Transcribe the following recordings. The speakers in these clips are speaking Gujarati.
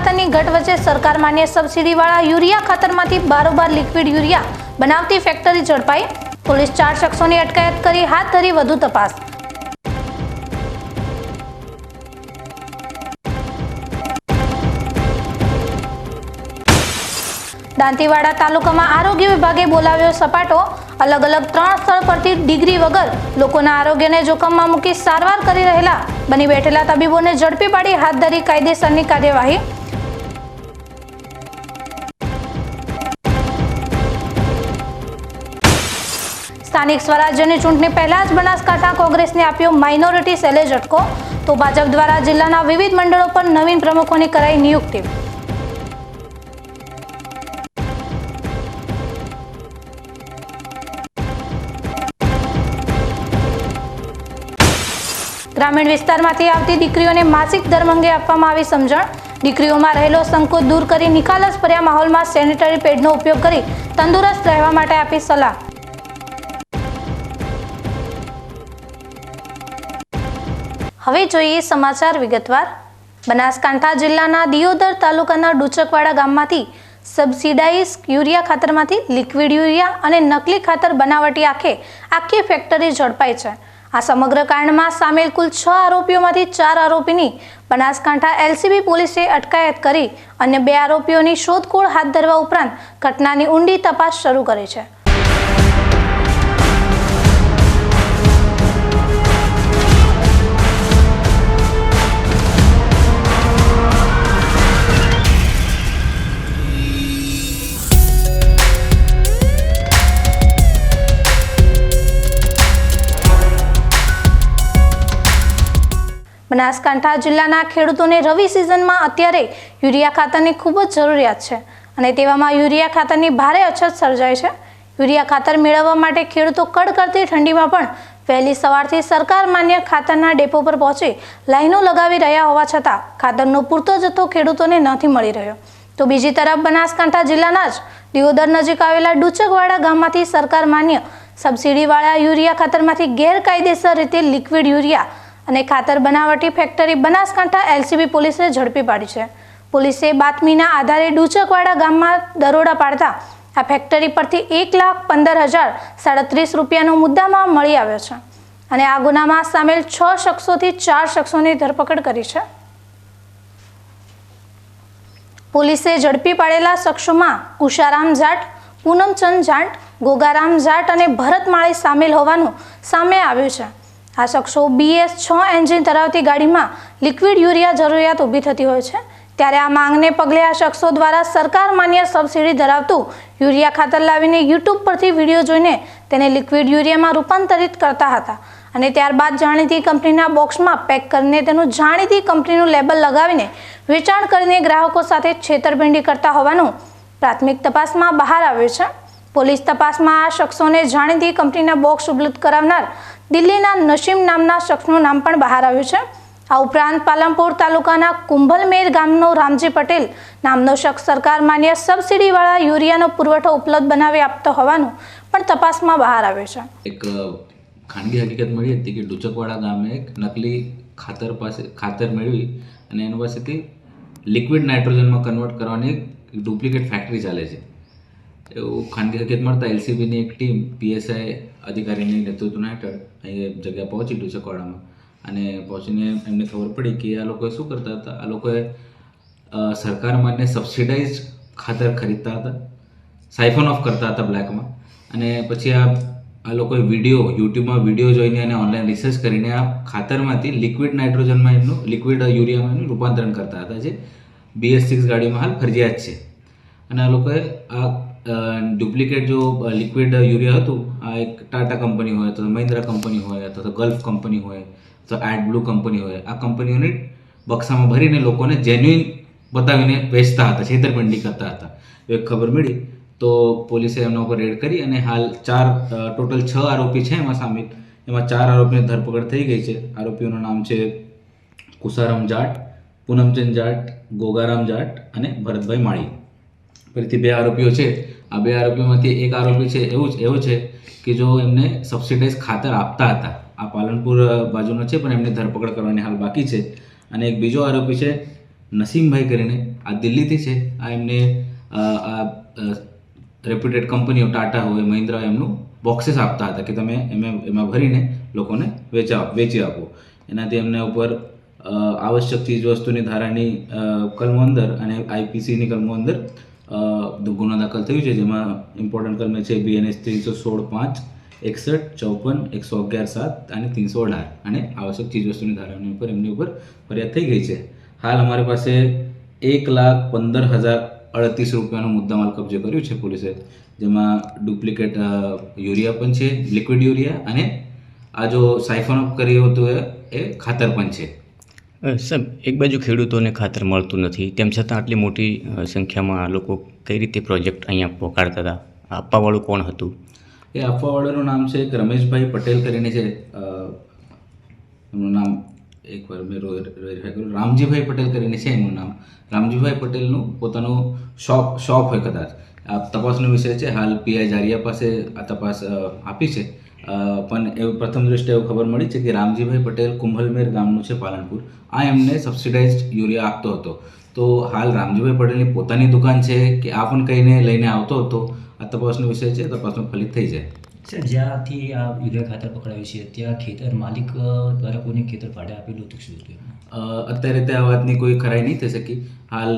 ખાતરની ઘટ વચ્ચે સરકાર માન્ય સબસિડીવાળા યુરિયા ખાતરમાંથી બારોબાર લિક્વિડ યુરિયા બનાવતી ફેક્ટરી ઝડપાઈ. પોલીસ ચાર શખ્સોની અટકાયત કરી, હાથ ધરી વધુ તપાસ. દાંતીવાડા તાલુકામાં આરોગ્ય વિભાગે બોલાવ્યો સપાટો. અલગ અલગ ત્રણ સ્થળ પરથી ડિગ્રી વગર લોકોના આરોગ્યને જોખમમાં મૂકી સારવાર કરી રહેલા બની બેઠેલા તબીબોને ઝડપી પાડી હાથ ધરી કાયદેસરની કાર્યવાહી. સ્થાનિક સ્વરાજ્યની ચૂંટણી પહેલા જ બનાસકાંઠા કોંગ્રેસને આપ્યો માઇનોરિટી સેલે ઝટકો. તો ભાજપ દ્વારા જિલ્લાના વિવિધ મંડળો પર નવીન પ્રમુખોની કરાઈ નિયુક્તિ. ગ્રામીણ વિસ્તારમાંથી આવતી દીકરીઓને માસિક ધર્મ અંગે આપવામાં આવી સમજણ. દીકરીઓમાં રહેલો સંકોચ દૂર કરી નિખાલસ ભર્યા માહોલમાં સેનિટરી પેડનો ઉપયોગ કરી તંદુરસ્ત રહેવા માટે આપી સલાહ. હવે જોઈએ સમાચાર વિગતવાર. બનાસકાંઠા જિલ્લાના દિયોદર તાલુકાના ડુચકવાડા ગામમાંથી સબસિડાઇઝ યુરિયા ખાતરમાંથી લિક્વિડ યુરિયા અને નકલી ખાતર બનાવટી આખે આખી ફેક્ટરી ઝડપાઈ છે. આ સમગ્ર કાંડમાં સામેલ કુલ છ આરોપીઓમાંથી ચાર આરોપીની બનાસકાંઠા એલસીબી પોલીસે અટકાયત કરી અન્ય બે આરોપીઓની શોધખોળ હાથ ધરવા ઉપરાંત ઘટનાની ઊંડી તપાસ શરૂ કરી છે. બનાસકાંઠા જિલ્લાના ખેડૂતોને રવિ સિઝનમાં અત્યારે યુરિયા ખાતરની ખૂબ જ જરૂરિયાત છે. અને તેવામાં યુરિયા ખાતરની ભારે અછત સર્જાય છે. યુરિયા ખાતર મેળવવા માટે ખેડૂતો કડકડતી ઠંડીમાં પણ વહેલી સવારથી સરકાર માન્ય ખાતરના ડેપો પર પહોંચી લાઈનો લગાવી રહ્યા હોવા છતાં ખાતરનો પૂરતો જથ્થો ખેડૂતોને નથી મળી રહ્યો. તો બીજી તરફ બનાસકાંઠા જિલ્લાના જ દિયોદર નજીક આવેલા ડુચકવાડા ગામમાંથી સરકાર માન્ય સબસિડીવાળા યુરિયા ખાતરમાંથી ગેરકાયદેસર રીતે લિક્વિડ યુરિયા અને ખાતર બનાવટી ફેક્ટરી બનાસકાંઠા એલસીબી પોલીસે ઝડપી પાડી છે. પોલીસે બાતમીના આધારે ડુચકવાડા ગામમાં દરોડા પાડતા આ ફેક્ટરી પરથી એક લાખ પંદર હજાર સાડત્રીસ રૂપિયાનો મુદ્દામાં મળી આવ્યો છે. અને આ ગુનામાં સામેલ છ શખ્સોથી ચાર શખ્સોની ધરપકડ કરી છે. પોલીસે ઝડપી પાડેલા શખ્સોમાં ઉષારામ જાટ, પૂનમચંદ જાટ, ગોગારામ જાટ અને ભરત માળી સામેલ હોવાનું સામે આવ્યું છે. આ શખ્સો બીએસ છ એન્જિન ધરાવતી ગાડીમાં લિક્વિડ યુરિયા જરૂરિયાત ઊભી થતી હોય છે. ત્યારે આ માંગને પગલે આ શખ્સો દ્વારા સરકાર માન્ય સબસિડી ધરાવતું યુરિયા ખાતર લાવીને યુટ્યુબ પરથી વીડિયો જોઈને તેને લિક્વિડ યુરિયામાં રૂપાંતરિત કરતા હતા. અને ત્યારબાદ જાણીતી કંપનીના બોક્સમાં પેક કરીને તેનું જાણીતી કંપનીનું લેબલ લગાવીને વેચાણ કરીને ગ્રાહકો સાથે છેતરપિંડી કરતા હોવાનું પ્રાથમિક તપાસમાં બહાર આવ્યું છે. પોલીસ તપાસમાં આ શખ્સોને જાણીતી કંપનીના બોક્સ ઉપલબ્ધ કરાવનાર દિલ્હીના નસીમ નામના શખ્સનું નામ પણ બહાર આવ્યું છે. આ ઉપરાંત પાલનપુર તાલુકાના કુંભલમેર ગામનો રામજી પટેલ નામનો શખ્સ સરકાર માન્ય સબસિડીવાળા યુરિયાનો પુરવઠો ઉપલબ્ધ બનાવી આપતો હોવાનું પણ તપાસમાં બહાર આવ્યું છે. એક ખાનગી હકીકત મળી હતી કે ડુચકવાડા ગામે એક નકલી ખાતર પાસે, ખાતર મેળવી અને એની પાસેથી લિક્વિડ નાઇટ્રોજનમાં કન્વર્ટ કરવાની એક ડુપ્લિકેટ ફેક્ટરી ચાલે છે. એવું ખાનગી હકીકત મળતા એલસીબીની એક ટીમ, પીએસઆઈ અધિકારીની નેતૃત્વના હેઠળ અહીં જગ્યા પહોંચી ગયું છે કોડામાં અને પહોંચીને એમને ખબર પડી કે આ લોકોએ શું કરતા હતા? આ લોકોએ અ, સરકાર માન્ય સબસિડાઇઝ ખાતર ખરીદતા હતા. સાઇફોન ઓફ કરતા હતા બ્લેકમાં અને પછી આ આ લોકોએ વીડિયો યુટ્યુબમાં વીડિયો જોઈને અને ઓનલાઈન રિસર્ચ કરીને આ ખાતરમાંથી લિક્વિડ નાઇટ્રોજનમાં એમનું લિક્વિડ યુરિયામાં એમનું રૂપાંતરણ કરતા હતા જે બીએસ સિક્સ ગાડીમાં હાલ ફરજિયાત છે. અને આ લોકોએ આ ડુપ્લિકેટ જો લિક્વિડ યુરિયા હતું, આ એક ટાટા કંપની હોય, અથવા મહિન્દ્રા કંપની હોય, અથવા ગલ્ફ કંપની હોય તો એડ બ્લુ કંપની હોય, આ કંપનીઓને બક્સામાં ભરીને લોકોને જેન્યુઇન બતાવીને વેચતા હતા, છેતરપિંડી કરતા હતા. એક ખબર મળી, તો પોલીસે એમના ઉપર રેડ કરી અને હાલ ચાર ટોટલ છ આરોપી છે એમાં સામેલ. એમાં ચાર આરોપીની ધરપકડ થઈ ગઈ છે. આરોપીઓનું નામ છે કુસારામ જાટ, પૂનમચંદ જાટ, ગોગારામ જાટ અને ભરતભાઈ માળી. ફરીથી બે આરોપીઓ છે. આ બે આરોપીઓમાંથી એક આરોપી છે, એવું જ, એવો છે કે જો એમને સબસિડાઇઝ ખાતર આપતા હતા. આ પાલનપુર બાજુનો છે, પણ એમની ધરપકડ કરવાની હાલ બાકી છે. અને એક બીજો આરોપી છે, નસીમભાઈ કરીને. આ દિલ્હીથી છે. આ એમને આ રેપ્યુટેડ કંપનીઓ ટાટા હોય, મહિન્દ્રા એમનું બોક્સેસ આપતા હતા કે તમે એમાં એમાં ભરીને લોકોને વેચા, વેચી આપો. એનાથી એમના ઉપર આવશ્યક ચીજ વસ્તુની ધારાની કલમો અંદર અને આઈપીસીની કલમો અંદર ગુનો દાખલ થયું છે, જેમાં ઇમ્પોર્ટન્ટ કલમે છે બીએનએસ ત્રીસો સોળ પાંચ, એકસઠ, ચોપન, એકસો અગિયાર સાત અને ત્રણસો અઢાર. અને આવશ્યક ચીજ વસ્તુની ધારાની ઉપર એમની ઉપર ફરિયાદ થઈ ગઈ છે. હાલ અમારી પાસે એક લાખ પંદર હજાર અડતીસ રૂપિયાનો મુદ્દામાલ કબજે કર્યું છે પોલીસે. જેમાં ડુપ્લિકેટ યુરિયા પણ છે, લિક્વિડ યુરિયા અને આ જો સાઇફોન અપ કરી હતું એ ખાતર પણ છે. સાહેબ, એક બાજુ ખેડૂતોને ખાતર મળતું નથી, તેમ છતાં આટલી મોટી સંખ્યામાં આ લોકો કઈ રીતે પ્રોજેક્ટ અહીંયા પોકારતા હતા? આપવાવાળું કોણ હતું? એ આપવાવાળાનું નામ છે એક રમેશભાઈ પટેલ કરીને છે એમનું નામ એકવાર મેં વેરીફાઈ કર્યું રામજીભાઈ પટેલ કરીને છે એમનું નામ. રામજીભાઈ પટેલનું પોતાનું શોપ શોપ હોય કદાચ. આ તપાસનો વિષય છે. હાલ પીઆઈ જારિયા પાસે આ તપાસ આપી છે. પણ એવું પ્રથમ દૃષ્ટિએ એવું ખબર મળી છે કે રામજીભાઈ પટેલ કુંભલમેર ગામનું છે પાલનપુર. આ એમને સબસિડાઇઝડ યુરિયા આપતો હતો. તો હાલ રામજીભાઈ પટેલની પોતાની દુકાન છે કે આ પણ કહીને લઈને આવતો હતો? આ તપાસનો વિષય છે તપાસનો ફલિત થઈ જાય. સર જ્યાંથી આ યુરિયા ખાતર પકડાયું છે ત્યાં ખેતર માલિક દ્વારા કોઈને ખેતર ભાડે આપેલું હતું શું અત્યારે તે આ વાતની કોઈ ખરાઈ નહીં થઈ શકી. હાલ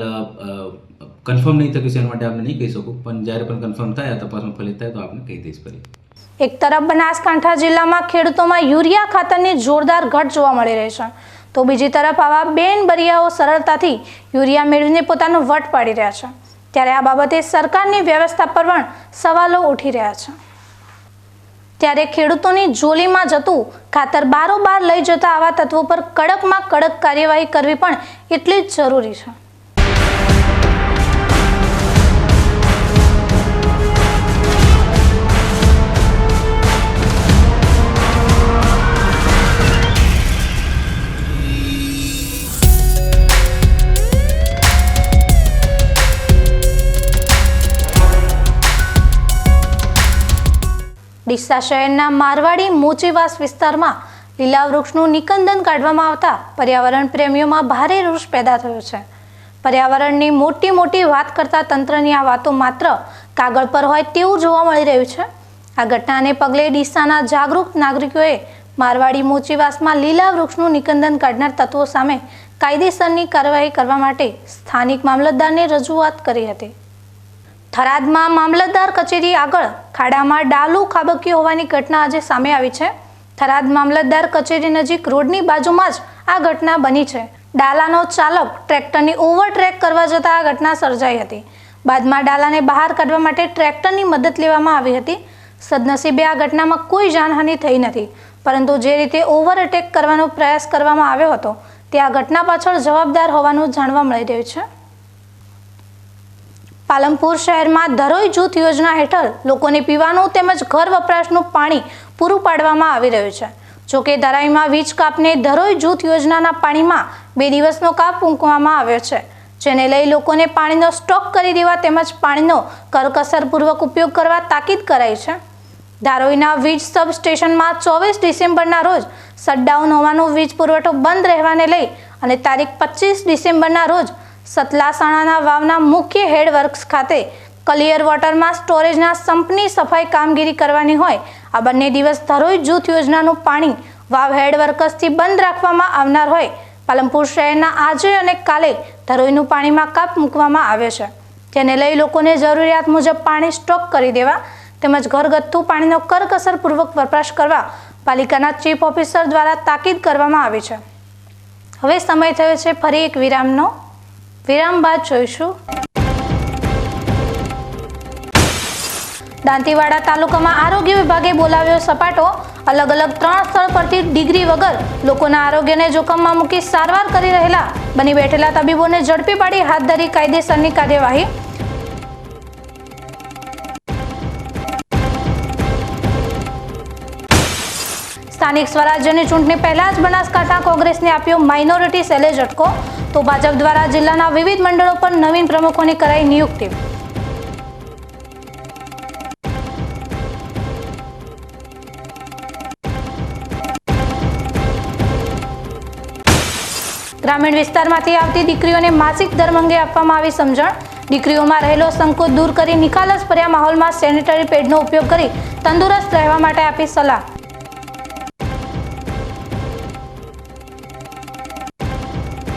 કન્ફર્મ નહીં થયું છે એના માટે આપણે નહીં કહી શકું. પણ જ્યારે પણ કન્ફર્મ થાય આ તપાસમાં ફલિત થાય તો આપણે કહી દઈશ ફરી. એક તરફ બનાસકાંઠા જિલ્લામાં ખેડૂતોમાં યુરિયા ખાતરની જોરદાર ઘટ જોવા મળી રહી છે. તો બીજી તરફ આવા બેન બરિયાઓ સરળતાથી યુરિયા મેળવીને પોતાનો વટ પાડી રહ્યા છે. ત્યારે આ બાબતે સરકારની વ્યવસ્થા પર પણ સવાલો ઉઠી રહ્યા છે. ત્યારે ખેડૂતોની જોલીમાં જતું ખાતર બારોબાર લઈ જતા આવા તત્વો પર કડકમાં કડક કાર્યવાહી કરવી પણ એટલી જ જરૂરી છે. ડીસા શહેરના મારવાડી મોચીવાસ વિસ્તારમાં લીલા વૃક્ષનું નિકંદન કાઢવામાં આવતા પર્યાવરણ પ્રેમીઓમાં ભારે રોષ પેદા થયો છે. પર્યાવરણની મોટી મોટી વાત કરતા તંત્રની આ વાતો માત્ર કાગળ પર હોય તેવું જોવા મળી રહ્યું છે. આ ઘટનાને પગલે ડીસાના જાગૃત નાગરિકોએ મારવાડી મોચીવાસમાં લીલા વૃક્ષનું નિકંદન કાઢનાર તત્વો સામે કાયદેસરની કાર્યવાહી કરવા માટે સ્થાનિક મામલતદારને રજૂઆત કરી હતી. થરાદમાં મામલતદાર કચેરી આગળ ખાડામાં ડાલુ ખાબક્યું હોવાની ઘટના આજે સામે આવી છે. થરાદ મામલતદાર કચેરી નજીક રોડની બાજુમાં જ આ ઘટના બની છે. ડાલાનો ચાલક ટ્રેક્ટરની ઓવરટ્રેક કરવા જતાં આ ઘટના સર્જાઈ હતી. બાદમાં ડાલાને બહાર કાઢવા માટે ટ્રેક્ટરની મદદ લેવામાં આવી હતી. સદનસીબે આ ઘટનામાં કોઈ જાનહાનિ થઈ નથી. પરંતુ જે રીતે ઓવરટેક કરવાનો પ્રયાસ કરવામાં આવ્યો હતો, તે આ ઘટના પાછળ જવાબદાર હોવાનું જાણવા મળી રહ્યું છે. પાલનપુર શહેરમાં ધરોઈ જૂથ યોજના હેઠળ લોકોને પીવાનું તેમજ ઘર વપરાશનું પાણી પૂરું પાડવામાં આવી રહ્યું છે. જોકે ધરાઈમાં વીજ કાપને ધરોઈ જૂથ યોજનાના પાણીમાં બે દિવસનો કાપ મૂકવામાં આવ્યો છે, જેને લઈ લોકોને પાણીનો સ્ટોક કરી દેવા તેમજ પાણીનો કરકસરપૂર્વક ઉપયોગ કરવા તાકીદ કરાઈ છે. ધારોઈના વીજ સબસ્ટેશનમાં ચોવીસ ડિસેમ્બરના રોજ શટડાઉન હોવાનું વીજ પુરવઠો બંધ રહેવાને લઈ અને તારીખ પચીસ ડિસેમ્બરના રોજ સતલાસણાના વાવના મુખ્ય હેડ વર્ક્સ ખાતે કલિયર વોટરમાં સ્ટોરેજના સંપની સફાઈ કામગીરી કરવાની હોય. આ બંને દિવસ ધરોઈ જૂથ યોજનાનું પાણી વાવ હેડ વર્કર્સથી બંધ રાખવામાં આવનાર હોય. પાલનપુર શહેરના આજે અને કાલે ધરોઈનું પાણીમાં કાપ મૂકવામાં આવે છે. જેને લઈ લોકોને જરૂરિયાત મુજબ પાણી સ્ટોક કરી દેવા તેમજ ઘરગથ્થુ પાણીનો કરકસરપૂર્વક વપરાશ કરવા પાલિકાના ચીફ ઓફિસર દ્વારા તાકીદ કરવામાં આવી છે. હવે સમય થયો છે ફરી એક વિરામનો. વિરામ બાદ જોઈશું. દાંતીવાડા તાલુકામાં આરોગ્ય વિભાગે બોલાવ્યો સપાટો. અલગ અલગ ત્રણ સ્થળ પરથી ડિગ્રી વગર લોકોના આરોગ્યને જોખમમાં મૂકી સારવાર કરી રહેલા બની બેઠેલા તબીબોને ઝડપી પાડી હાથ ધરી કાયદેસરની કાર્યવાહી સ્થાનિક સ્વરાજ્યની ચૂંટણી પહેલા જ બનાસકાંઠા કોંગ્રેસને આપ્યો માઇનોરિટી સેલે ઝટકો. તો ભાજપ દ્વારા જિલ્લાના વિવિધ મંડળો પર નવીન પ્રમુખોની કરાઈ નિયુક્તિ. ગ્રામીણ વિસ્તારમાંથી આવતી દીકરીઓને માસિક ધર્મ અંગે આપવામાં આવી સમજણ. દીકરીઓમાં રહેલો સંકોચ દૂર કરી નિકાલસ પર્યા માહોલમાં સેનિટરી પેડનો ઉપયોગ કરી તંદુરસ્ત રહેવા માટે આપી સલાહ.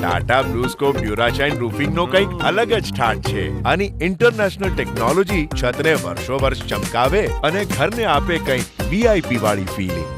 ટાટા બ્લુસ્કોપ ડ્યુરાશાઇન રૂફિંગનો કંઈક અલગ જ ઠાટ છે. આની ઇન્ટરનેશનલ ટેકનોલોજી છતને વર્ષો વર્ષ ચમકાવે અને ઘરને આપે કંઈક વીઆઈપી વાળી ફીલિંગ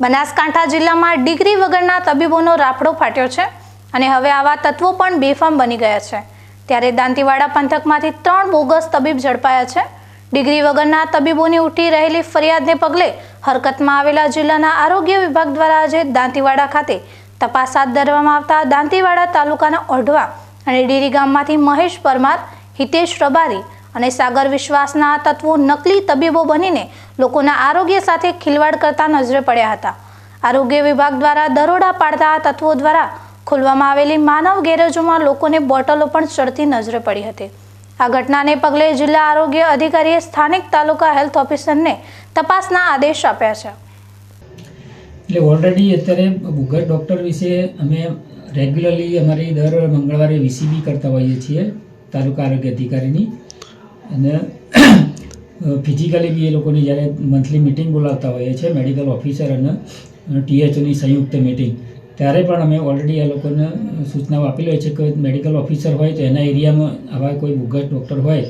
બનાસકાંઠા જિલ્લામાં ડિગ્રી વગરના તબીબોનો રાફડો ફાટ્યો છે અને હવે આવા તત્વો પણ બેફામ બની ગયા છે. ત્યારે દાંતીવાડા પંથકમાંથી ત્રણ બોગસ તબીબ ઝડપાયા છે. ડિગ્રી વગરના તબીબોની ઉઠી રહેલી ફરિયાદને પગલે હરકતમાં આવેલા જિલ્લાના આરોગ્ય વિભાગ દ્વારા આજે દાંતીવાડા ખાતે તપાસ હાથ ધરવામાં આવતા દાંતીવાડા તાલુકાના ઓઢવા અને ડીરી ગામમાંથી મહેશ પરમાર, હિતેશ રબારી અને સાગર વિશ્વાસના તત્વો નકલી તબીબો બનીને લોકોના આરોગ્ય સાથે ખિલવાડ કરતા નજરે પડ્યા હતા. આરોગ્ય વિભાગ દ્વારા દરોડા પાડતા આ તત્વો દ્વારા ખોલવામાં આવેલી માનવ ગેરેજોમાં લોકોને બોટલો પણ ચડતી નજરે પડી હતી. આ ઘટનાને પગલે જિલ્લા આરોગ્ય અધિકારીએ સ્થાનિક તાલુકા હેલ્થ ઓફિસરને તપાસના આદેશ આપ્યા છે. એટલે ઓલરેડી અત્યારે ભૂગર ડૉક્ટર વિશે અમે રેગ્યુલરલી અમારી દર મંગળવારે વીસીબી કરતા હોઈએ છીએ, તાલુકા આરોગ્ય અધિકારીની. અને ફિઝિકલી બી એ લોકોની જ્યારે મંથલી મિટિંગ બોલાવતા હોઈએ છીએ મેડિકલ ઓફિસર અને ટીએચઓની સંયુક્ત મિટિંગ ત્યારે પણ અમે ઓલરેડી આ લોકોને સૂચનાઓ આપેલી હોય છે કે મેડિકલ ઓફિસર હોય તો એના એરિયામાં આવા કોઈ ભૂગત ડૉક્ટર હોય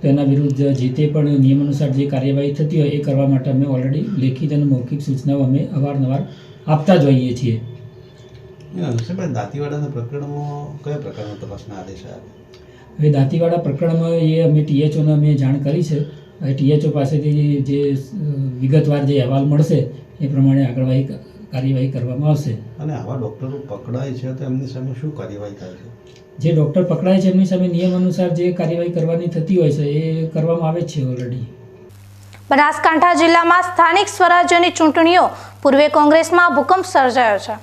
તો એના વિરુદ્ધ જે તે પણ નિયમ અનુસાર જે કાર્યવાહી થતી હોય એ કરવા માટે અમે ઓલરેડી લેખિત અને મૌખિક સૂચનાઓ અમે અવારનવાર આપતા જ હોઈએ છીએ. દાંતીવાડાના પ્રકરણમાં કયા પ્રકારના તપાસના આદેશ આવ્યા હવે દાંતીવાડા પ્રકરણમાં એ અમે ટીએચઓને અમે જાણ કરી છે. હવે ટીએચઓ પાસેથી જે વિગતવાર જે અહેવાલ મળશે એ પ્રમાણે આગળવાહી કાર્યવાહી કરવામાં આવશે. અને આવા ડોક્ટરો પકડાય છે તો એમની સામે શું કાર્યવાહી થાય છે? જે ડૉક્ટર પકડાય છે એમની સામે નિયમ અનુસાર જે કાર્યવાહી કરવાની થતી હોય છે એ કરવામાં આવે જ છે ઓલરેડી બનાસકાંઠા જિલ્લામાં સ્થાનિક સ્વરાજ્યની ચૂંટણીઓ પૂર્વે કોંગ્રેસમાં ભૂકંપ સર્જાયો છે.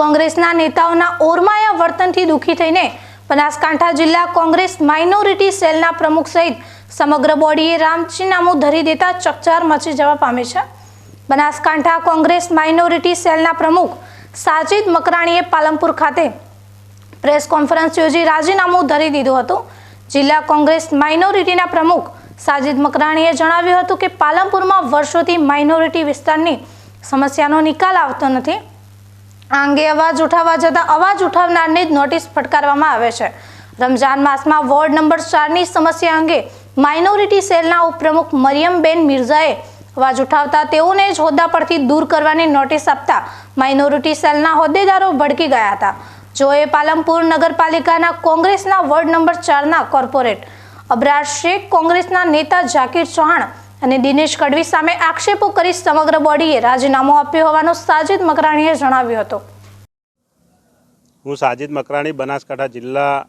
કોંગ્રેસના નેતાઓના ઓરમાયા વર્તનથી દુઃખી થઈને બનાસકાંઠા જિલ્લા કોંગ્રેસ માઇનોરિટી સેલના પ્રમુખ સહિત સમગ્ર બોડીએ રામચીનામું ધરી દેતા ચકચાર મચી જવા પામે છે. બનાસકાંઠા કોંગ્રેસ માઇનોરિટી સેલના પ્રમુખ સાજિદ મકરાણીએ પાલનપુર ખાતે પ્રેસ કોન્ફરન્સ યોજી રાજીનામું ધરી દીધું હતું. જિલ્લા કોંગ્રેસ માઇનોરિટીના પ્રમુખ સાજિદ મકરાણીએ જણાવ્યું હતું કે પાલનપુરમાં વર્ષોથી માઇનોરિટી વિસ્તારની સમસ્યાનો નિકાલ આવતો નથી. આ અંગે અવાજ ઉઠાવવા જતાં અવાજ ઉઠાવનારને જ નોટિસ ફટકારવામાં આવે છે. રમઝાન માસમાં વોર્ડ નંબર ચારની સમસ્યા અંગે માઇનોરિટી સેલના ઉપપ્રમુખ મરિયમબેન મિર્ઝાએ અવાજ ઉઠાવતા તેઓને જ હોદ્દા પરથી દૂર કરવાની નોટિસ આપતા માઇનોરિટી સેલના હોદ્દેદારો ભડકી ગયા હતા. જોએ પાલનપુર નગરપાલિકાના કોંગ્રેસના વોર્ડ નંબર ચારના કોર્પોરેટ. અબરાર શેખ કોંગ્રેસના નેતા ઝાકીર ચૌહાણ અને દિનેશ કડવી સામે આક્ષેપો કરી સમગ્ર બોડીએ રાજીનામું આપ્યું હોવાનું સાજિદ મકરાણીએ જણાવ્યું હતું. હું સાજિદ મકરાણી, બનાસકાંઠા જિલ્લા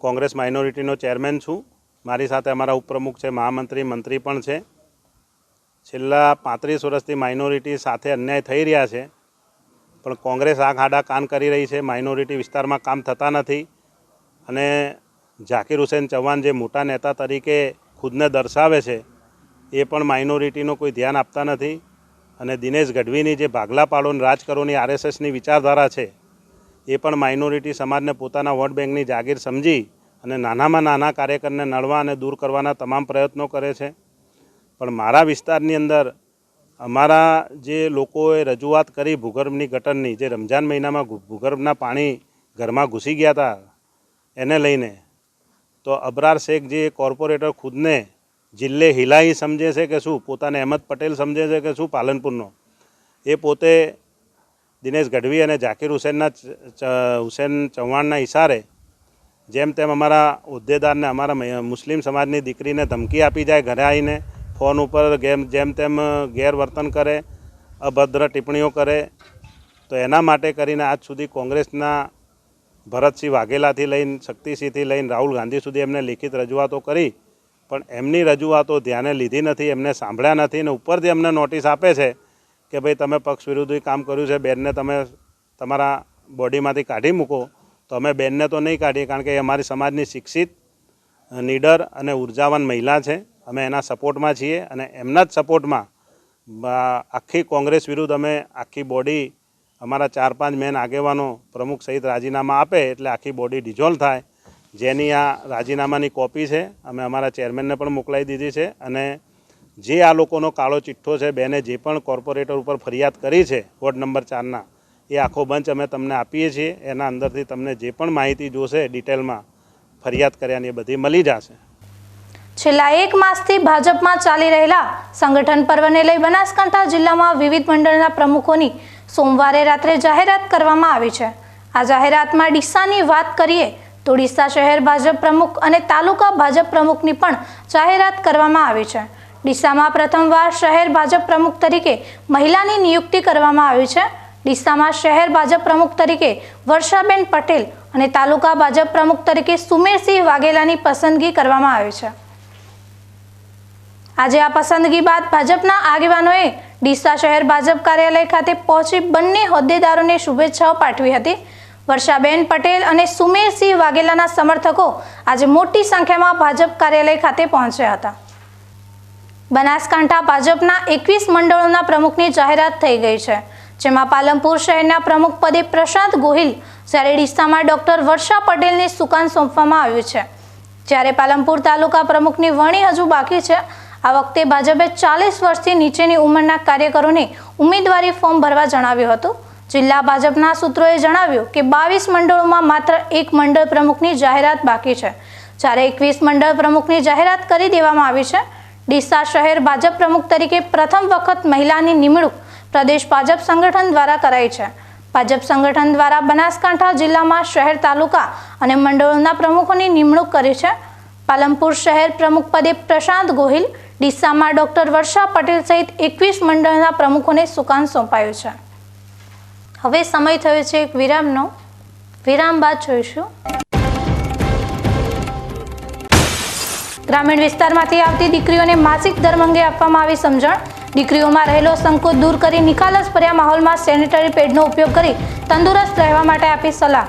કોંગ્રેસ માઇનોરિટીનો ચેરમેન છું. મારી સાથે અમારા ઉપપ્રમુખ છે, મહામંત્રી, મંત્રી પણ છે. છેલ્લા પાંત્રીસ વર્ષથી માઇનોરિટી સાથે અન્યાય થઈ રહ્યા છે, પણ કોંગ્રેસ આંખ આડા કાન કરી રહી છે. માઇનોરિટી વિસ્તારમાં કામ થતા નથી. અને ઝાકીર હુસેન ચૌહાણ જે મોટા નેતા તરીકે ખુદને દર્શાવે છે, એ પણ માઇનોરિટીનું કોઈ ધ્યાન આપતા નથી. અને દિનેશ ગઢવીની જે ભાગલા પાડોની રાજકરોની આરએસએસની વિચારધારા છે, એ પણ માઇનોરિટી સમાજને પોતાના વોટ બેંકની જાગીર સમજી અને નાનામાં નાના કાર્યકરને નડવા અને દૂર કરવાના તમામ પ્રયત્નો કરે છે. પણ મારા વિસ્તારની અંદર અમારા જે લોકોએ રજૂઆત કરી ભૂગર્ભની ગટરની, જે રમજાન મહિનામાં ભૂગર્ભના પાણી ઘરમાં ઘૂસી ગયા હતા, એને લઈને તો અબરાર શેખ જે કોર્પોરેટર ખુદને જિલ્લે હિલાઈ સમજે છે કે શું? પોતાને અહેમદ પટેલ સમજે છે કે શું પાલનપુરનો? એ પોતે દિનેશ ગઢવી અને ઝાકીર હુસેનના હુસેન ચૌહાણના ઇશારે જેમ તેમ અમારા હોદ્દેદારને અમારા મુસ્લિમ સમાજની દીકરીને ધમકી આપી જાય, ઘરે આવીને ફોન ઉપર ગેમ, જેમ તેમ ગેરવર્તન કરે, અભદ્ર ટિપ્પણીઓ કરે, તો એના માટે કરીને આજ સુધી કોંગ્રેસના ભરતસિંહ વાઘેલાથી લઈને શક્તિસિંહથી લઈને રાહુલ ગાંધી સુધી એમને લિખિત રજૂઆતો કરી, પણ એમની રજૂઆતો ધ્યાને લીધી નથી, એમને સાંભળ્યા નથી ને ઉપરથી એમને નોટિસ આપે છે કે ભાઈ તમે પક્ષ વિરુદ્ધ કામ કર્યું છે, બેનને તમે તમારા બોડીમાંથી કાઢી મૂકો, તો અમે બેનને તો નહીં કાઢીએ, કારણ કે એ અમારી સમાજની શિક્ષિત, નીડર અને ઉર્જાવાન મહિલા છે. અમે એના સપોર્ટમાં છીએ અને એમના જ સપોર્ટમાં આખી કોંગ્રેસ વિરુદ્ધ અમે આખી બોડી અમારા ચાર પાંચ મેન આગેવાનો પ્રમુખ સહિત રાજીનામા આપે એટલે આખી બોડી ડિઝોલ્વ થાય. જેની આ રાજીનામાની કોપી છે, અમે અમારા ચેરમેનને પણ મોકલાવી દીધી છે અને જે આ લોકોનો કાળો ચિઠ્ઠો છે, બેને જે પણ કોર્પોરેટર ઉપર ફરિયાદ કરી છે વોર્ડ નંબર ચારના એ આખો બંચ અમે તમને આપીએ છીએ. એના અંદરથી તમને જે પણ માહિતી જોશે ડિટેલમાં ફરિયાદ કર્યાની એ બધી મળી જશે. છેલ્લા એક માસથી ભાજપમાં ચાલી રહેલા સંગઠન પર્વને લઈ બનાસકાંઠા જિલ્લામાં વિવિધ મંડળના પ્રમુખોની સોમવારે રાત્રે જાહેરાત કરવામાં આવી છે. આ જાહેરાતમાં ડીસાની વાત કરીએ તો ડીસા શહેર ભાજપ પ્રમુખ અને તાલુકા ભાજપ પ્રમુખની પણ જાહેરાત કરવામાં આવી છે. ડીસામાં પ્રથમવાર શહેર ભાજપ પ્રમુખ તરીકે મહિલાની નિયુક્તિ કરવામાં આવી છે. ડીસામાં શહેર ભાજપ પ્રમુખ તરીકે વર્ષાબેન પટેલ અને તાલુકા ભાજપ પ્રમુખ તરીકે સુમેરસિંહ વાઘેલાની પસંદગી કરવામાં આવી છે. આજે આ પસંદગી બાદ ભાજપના આગેવાનોએ ડીસા શહેર ભાજપ કાર્યાલય ખાતે પહોંચી બંને હોદ્દેદારોને શુભેચ્છાઓ પાઠવી હતી. વર્ષાબેન પટેલ અને સુમેરસિંહ વાઘેલાના સમર્થકો આજે મોટી સંખ્યામાં ભાજપ કાર્યાલય ખાતે પહોંચ્યા હતા. બનાસકાંઠા ભાજપના એકવીસ મંડળોના પ્રમુખની જાહેરાત થઈ ગઈ છે, જેમાં પાલનપુર શહેરના પ્રમુખ પદે પ્રશાંત ગોહિલ, જ્યારે ડીસામાં ડોક્ટર વર્ષા પટેલને સુકાન સોંપવામાં આવ્યું છે. જ્યારે પાલનપુર તાલુકા પ્રમુખની વણી હજુ બાકી છે આ વખતે ભાજપે ચાલીસ વર્ષથી નીચેની ઉંમરના કાર્યકરોને ઉમેદવારી ફોર્મ ભરવા જણાવ્યું હતું. જિલ્લા ભાજપના સૂત્રોએ જણાવ્યું કે બાવીસ મંડળોમાં માત્ર એક મંડળ પ્રમુખની જાહેરાત બાકી છે. જ્યારે એકવીસ મંડળ પ્રમુખની જાહેરાત કરી દેવામાં આવી છે, ડીસા શહેર ભાજપ પ્રમુખ તરીકે પ્રથમ વખત મહિલાની નિમણૂક પ્રદેશ ભાજપ સંગઠન દ્વારા કરાઈ છે. ભાજપ સંગઠન દ્વારા બનાસકાંઠા જિલ્લામાં શહેર, તાલુકા અને મંડળોના પ્રમુખોની નિમણૂક કરી છે. પાલમપુર શહેર પ્રમુખ પદે પ્રશાંત ગોહિલ ડીસામાં ડોક્ટર વર્ષા પટેલ સહિત એકવીસ મંડળના પ્રમુખોને સુકાન સોંપાયું છે. હવે સમય થયો છે એક વિરામનો. વિરામ બાદ જોઈશું. ગ્રામીણ વિસ્તારમાંથી આવતી દીકરીઓને માસિક ધર્મ અંગે આપવામાં આવી સમજણ. દીકરીઓમાં રહેલો સંકોચ દૂર કરી નિકાલસ ભર્યા માહોલમાં સેનિટરી પેડનો ઉપયોગ કરી તંદુરસ્ત રહેવા માટે આપી સલાહ.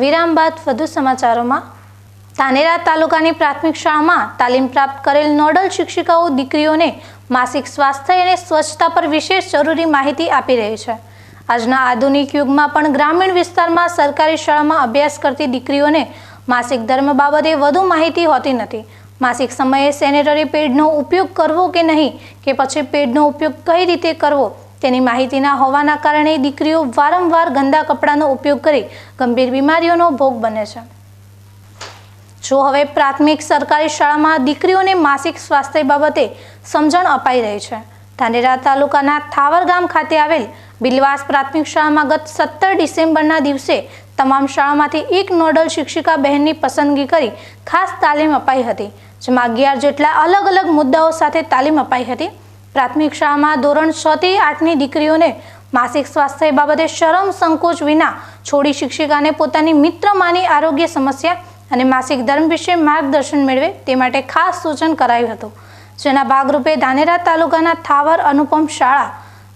વિરામ બાદ વધુ સમાચારોમાં ધાનેરા તાલુકાની પ્રાથમિક શાળામાં તાલીમ પ્રાપ્ત કરેલ નોડલ શિક્ષિકાઓ, દીકરીઓને માસિક સ્વાસ્થ્ય અને સ્વચ્છતા પર વિશેષ જરૂરી માહિતી આપી રહી છે. આજના આધુનિક યુગમાં પણ ગ્રામીણ વિસ્તારમાં સરકારી શાળામાં અભ્યાસ કરતી દીકરીઓને માસિક ધર્મ બાબતે વધુ માહિતી હોતી નથી. માસિક સમયે સેનેટરી પેડનો ઉપયોગ કરવો કે નહીં, કે પછી પેડનો ઉપયોગ કઈ રીતે કરવો તેની માહિતી ના હોવાના કારણે દીકરીઓ વારંવાર ગંદા કપડાનો ઉપયોગ કરી ગંભીર બીમારીઓનો ભોગ બને છે. જો હવે પ્રાથમિક સરકારી શાળામાં દીકરીઓને માસિક સ્વાસ્થ્ય બાબતે સમજણ અપાઈ રહી છે, ધાનેરા તાલુકાના થાવર ગામ ખાતે આવેલ બિલવાસ પ્રાથમિક શાળામાં ગત સત્તર ડિસેમ્બરના દિવસે તમામ શાળામાંથી એક નોડલ શિક્ષિકા બહેનની પસંદગી કરી ખાસ તાલીમ અપાઈ હતી, જેમાં અગિયાર જેટલા અલગ અલગ મુદ્દાઓ સાથે તાલીમ અપાઈ હતી. પ્રાથમિક શાળામાં ધોરણ છ થી આઠની દીકરીઓને માસિક સ્વાસ્થ્ય બાબતે શરમ સંકોચ વિના છોડી શિક્ષિકાને પોતાની મિત્ર માની આરોગ્ય સમસ્યા અને માસિક ધર્મ વિશે માર્ગદર્શન મેળવે તે માટે ખાસ સૂચન કરાયું હતું. જેના ભાગરૂપે ધાનેરા તાલુકાના થાવર અનુપમ શાળા,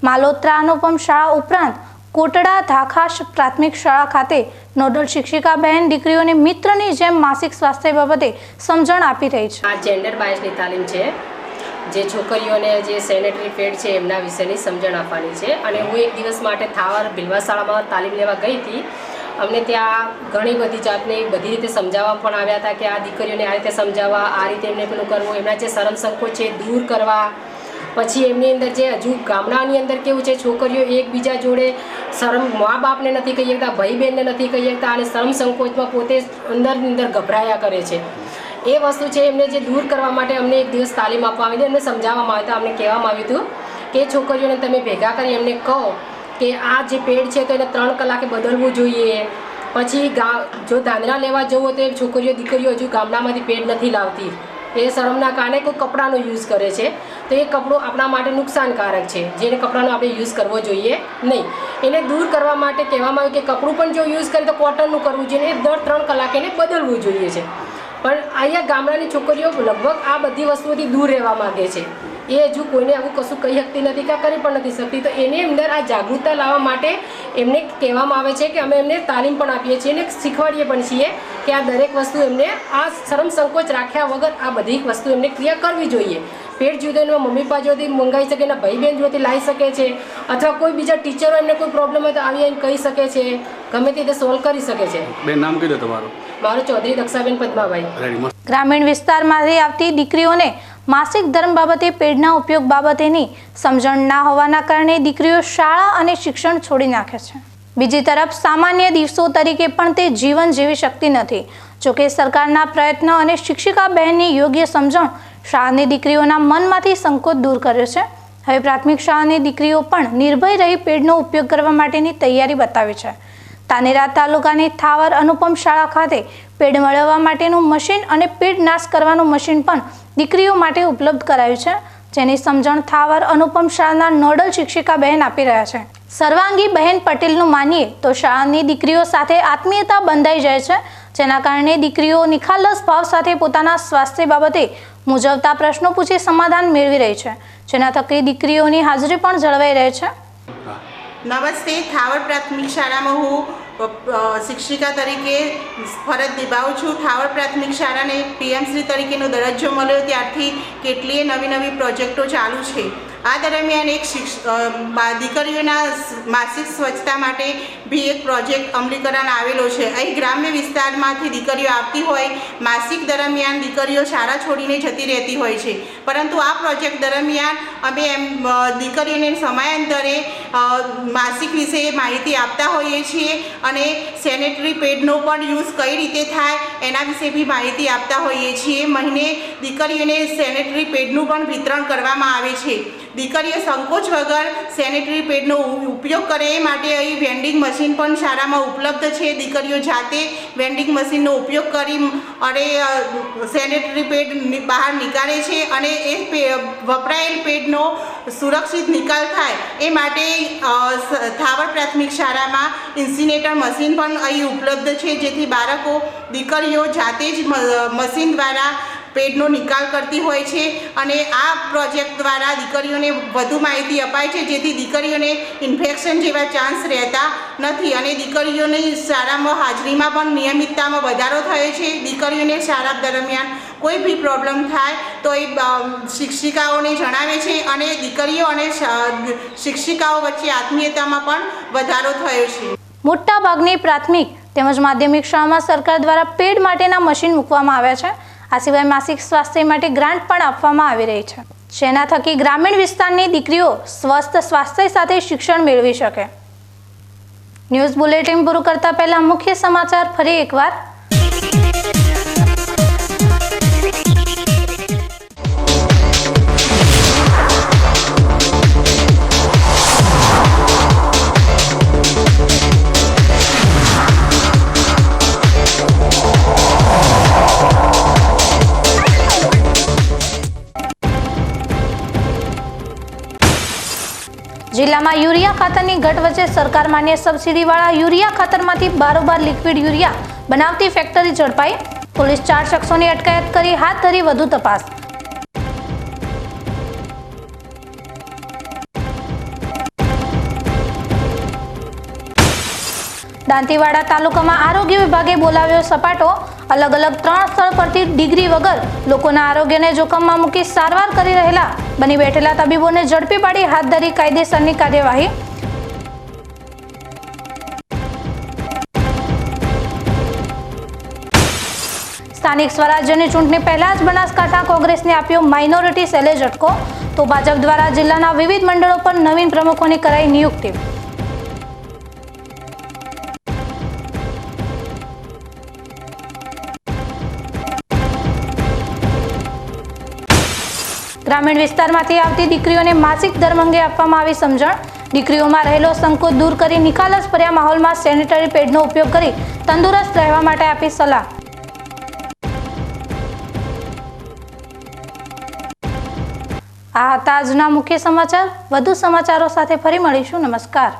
માલોત્રા અનુપમ શાળા ઉપરાંત કોટડા ધાખાશ પ્રાથમિક શાળા ખાતે નોડલ શિક્ષિકા બહેન દીકરીઓને મિત્રની જેમ માસિક સ્વાસ્થ્ય બાબતે સમજણ આપી રહી છે. આ જેન્ડર બાયસની તાલીમ છે. જે છોકરીઓને જે સેનેટરી પેડ છે એમના વિશેની સમજણ આપવાની છે. અને હું એક દિવસ માટે થાવર બિલવા શાળામાં તાલીમ લેવા ગઈ હતી. અમને ત્યાં ઘણી બધી જાતને બધી રીતે સમજાવવા પણ આવ્યા હતા કે આ દીકરીઓને આ રીતે સમજાવવા, આ રીતે એમને પેલું કરવું, એમના જે શરમ સંકોચ છે દૂર કરવા. પછી એમની અંદર જે હજુ ગામડાની અંદર કેવું છે, છોકરીઓ એકબીજા જોડે શરમ મા બાપને નથી કહી શકતા, ભાઈ બહેનને નથી કહી શકતા અને શરમ સંકોચમાં પોતે અંદર અંદર ગભરાયા કરે છે. એ વસ્તુ છે એમને જે દૂર કરવા માટે અમને એક દિવસ તાલીમ આપવામાં આવી હતી અમને સમજાવવામાં આવ્યું અમને કહેવામાં આવ્યું હતું કે, છોકરીઓને તમે ભેગા કરી એમને કહો કે આ જે પેડ છે તો એને ત્રણ કલાકે બદલવું જોઈએ. પછી ગા, જો ધાંધરા લેવા જવું તો એ છોકરીઓ, દીકરીઓ હજુ ગામડામાંથી પેડ નથી લાવતી. એ શરમના કારણે કોઈ કપડાનો યુઝ કરે છે. તો એ કપડું આપણા માટે નુકસાનકારક છે. જેને કપડાનો આપણે યુઝ કરવો જોઈએ નહીં. એને દૂર કરવા માટે કહેવામાં આવ્યું કે, કપડું પણ જો યુઝ કરે તો કોટનનું કરવું જોઈએ એ દર ત્રણ કલાકે એને બદલવું જોઈએ છે. પણ અહીંયા ગામડાની છોકરીઓ લગભગ આ બધી વસ્તુઓથી દૂર રહેવા માગે છે. એ હજુ કોઈને આવું કશું કહી શકતી નથી કે કરી પણ નથી શકતી. તો એની અંદર આ જાગૃતતા લાવવા માટે એમને કહેવામાં આવે છે કે અમે એમને તાલીમ પણ આપીએ છીએ અને શીખવાડીએ પણ છીએ કે આ દરેક વસ્તુ એમને આ શરમ સંકોચ રાખ્યા વગર આ બધી વસ્તુ એમને ક્રિયા કરવી જોઈએ. પેટ જુદો એનો મમ્મી પપ્પા જોડેથી મંગાવી શકે, એના ભાઈ બહેન જોડેથી લાવી શકે છે. અથવા કોઈ બીજા ટીચરો એમને કોઈ પ્રોબ્લેમ હોય તો આવી આવીને કહી શકે છે. ગમે તે રીતે સોલ્વ કરી શકે છે. બેન નામ કીધું તમારું. મારું ચૌધરી દક્ષાબેન પદ્માભાઈ. ગ્રામીણ વિસ્તારમાંથી આવતી દીકરીઓને માસિક ધર્મ બાબતે પેડના ઉપયોગ બાબતેની સમજણ ના હોવાના કારણે દીકરીઓ શાળા અને શિક્ષણ છોડી નાખે છે. બીજી તરફ સામાન્ય દિવસો તરીકે પણ તે જીવન જીવી શકતી નથી. જોકે સરકારના પ્રયત્નો અને શિક્ષિકા બહેનની યોગ્ય સમજણ શાળાની દીકરીઓના મનમાંથી સંકોચ દૂર કર્યો છે. હવે પ્રાથમિક શાળાની દીકરીઓ પણ નિર્ભય રહી પેડનો ઉપયોગ કરવા માટેની તૈયારી બતાવી છે. તાનેરા તાલુકાની થાવર અનુપમ શાળા ખાતે પેડ મેળવવા માટેનું મશીન અને પેડ નાશ કરવાનું મશીન પણ દીકરીઓ માટે ઉપલબ્ધ કરાયું છે, જેની સમજણ થાવર અનુપમ શાળાના નોડલ શિક્ષિકા બહેન આપી રહ્યા છે. સર્વાંગી બહેન પટેલનું માનીએ તો શાળાની દીકરીઓ સાથે આત્મીયતા બંધાઈ જાય છે, જેના કારણે દીકરીઓ નિખાલસ ભાવ સાથે પોતાના સ્વાસ્થ્ય બાબતે મુજવતા પ્રશ્નો પૂછી સમાધાન મેળવી રહી છે, જેના થકી દીકરીઓની હાજરી પણ જળવાઈ રહે છે. નમસ્તે, થાવર પ્રાથમિક શાળામાં હું શિક્ષિકા તરીકે ફરજ નિભાવું છું. થાવર પ્રાથમિક શાળાને પીએમસી તરીકેનો દરજ્જો મળ્યો. ત્યારથી કેટલીય નવી નવી પ્રોજેક્ટો ચાલુ છે. આ દરમિયાન એક શિક્ષ દીકરીઓના માસિક સ્વચ્છતા માટે બી એક પ્રોજેક્ટ અમલીકરણ આવેલો છે. અહીં ગ્રામ્ય વિસ્તારમાંથી દીકરીઓ આવતી હોય, માસિક દરમિયાન દીકરીઓ શાળા છોડીને જતી રહેતી હોય છે. પરંતુ આ પ્રોજેક્ટ દરમિયાન અમે એમ દીકરીઓને સમયાંતરે માસિક વિશે માહિતી આપતા હોઈએ છીએ અને સેનેટરી પેડનો પણ યુઝ કઈ રીતે થાય એના વિશે બી માહિતી આપતા હોઈએ છીએ. મહિને દીકરીઓને સેનેટરી પેડનું પણ વિતરણ કરવામાં આવે છે. દીકરીઓ સંકોચ વગર સેનેટરી પેડનો ઉપયોગ કરે એ માટે અહીં વેન્ડિંગ મશીન પણ શાળામાં ઉપલબ્ધ છે. દીકરીઓ જાતે વેન્ડિંગ મશીનનો ઉપયોગ કરી અને સેનેટરી પેડ બહાર નીકાળે છે અને એ વપરાયેલ પેડનો સુરક્ષિત નિકાલ થાય. એ માટે થાવર પ્રાથમિક શાળામાં ઇન્સિનેટર મશીન પણ અહીં ઉપલબ્ધ છે, જેથી બાળકો, દીકરીઓ જાતે જ મશીન દ્વારા પેડનો નિકાલ કરતી હોય છે અને આ પ્રોજેક્ટ દ્વારા દીકરીઓને વધુ માહિતી અપાય છે, જેથી દીકરીઓને ઇન્ફેક્શન જેવા ચાન્સ રહેતા નથી અને દીકરીઓની શાળામાં હાજરીમાં પણ નિયમિતતામાં વધારો થયો છે. દીકરીઓને શાળા દરમિયાન કોઈ બી પ્રોબ્લેમ થાય તો એ શિક્ષિકાઓને જણાવે છે અને દીકરીઓ અને શિક્ષિકાઓ વચ્ચે આત્મીયતામાં પણ વધારો થયો છે. મોટાભાગની પ્રાથમિક તેમજ માધ્યમિક શાળામાં સરકાર દ્વારા પેડ માટેના મશીન મૂકવામાં આવ્યા છે. આ સિવાય માસિક સ્વાસ્થ્ય માટે ગ્રાન્ટ પણ આપવામાં આવી રહી છે. જેના થકી ગ્રામીણ વિસ્તારની દીકરીઓ સ્વસ્થ સ્વાસ્થ્ય સાથે શિક્ષણ મેળવી શકે. ન્યૂઝ બુલેટિન પૂરું કરતા પહેલા મુખ્ય સમાચાર ફરી એકવાર. જિલ્લામાં યુરિયા ખાતરની ઘટ વચ્ચે સરકાર માન્ય સબસિડીવાળા યુરિયા ખાતરમાંથી બારોબાર લિક્વિડ યુરિયા બનાવતી ફેક્ટરી ઝડપાઈ. પોલીસ ચાર શખ્સોની અટકાયત કરી, હાથ ધરી વધુ તપાસ. દાંતીવાડા તાલુકામાં આરોગ્ય વિભાગે બોલાવ્યો સપાટો. અલગ અલગ ત્રણ સ્થળ પરથી ડિગ્રી વગર લોકોના આરોગ્યને જોખમમાં મૂકી સારવાર કરી રહેલા બની બેઠેલા તબીબોને ઝડપી પાડી હાથ ધરી કાયદેસરની કાર્યવાહી. સ્થાનિક સ્વરાજ્યની ચૂંટણી પહેલા જ બનાસકાંઠા કોંગ્રેસને આપ્યો માઇનોરિટી સેલે ઝટકો, તો ભાજપ દ્વારા જિલ્લાના વિવિધ મંડળો પર નવીન પ્રમુખોની કરાઈ નિયુક્તિ. ગ્રામીણ વિસ્તારમાંથી આવતી દીકરીઓને માસિક ધર્મ અંગે આપવામાં આવી સમજણ. દીકરીઓમાં રહેલો સંકોચ દૂર કરી નિકાલસ ભર્યા માહોલમાં સેનિટરી પેડનો ઉપયોગ કરી તંદુરસ્ત રહેવા માટે આપી સલાહ. આ હતા આજના મુખ્ય સમાચાર. વધુ સમાચારો સાથે ફરી મળીશું. નમસ્કાર.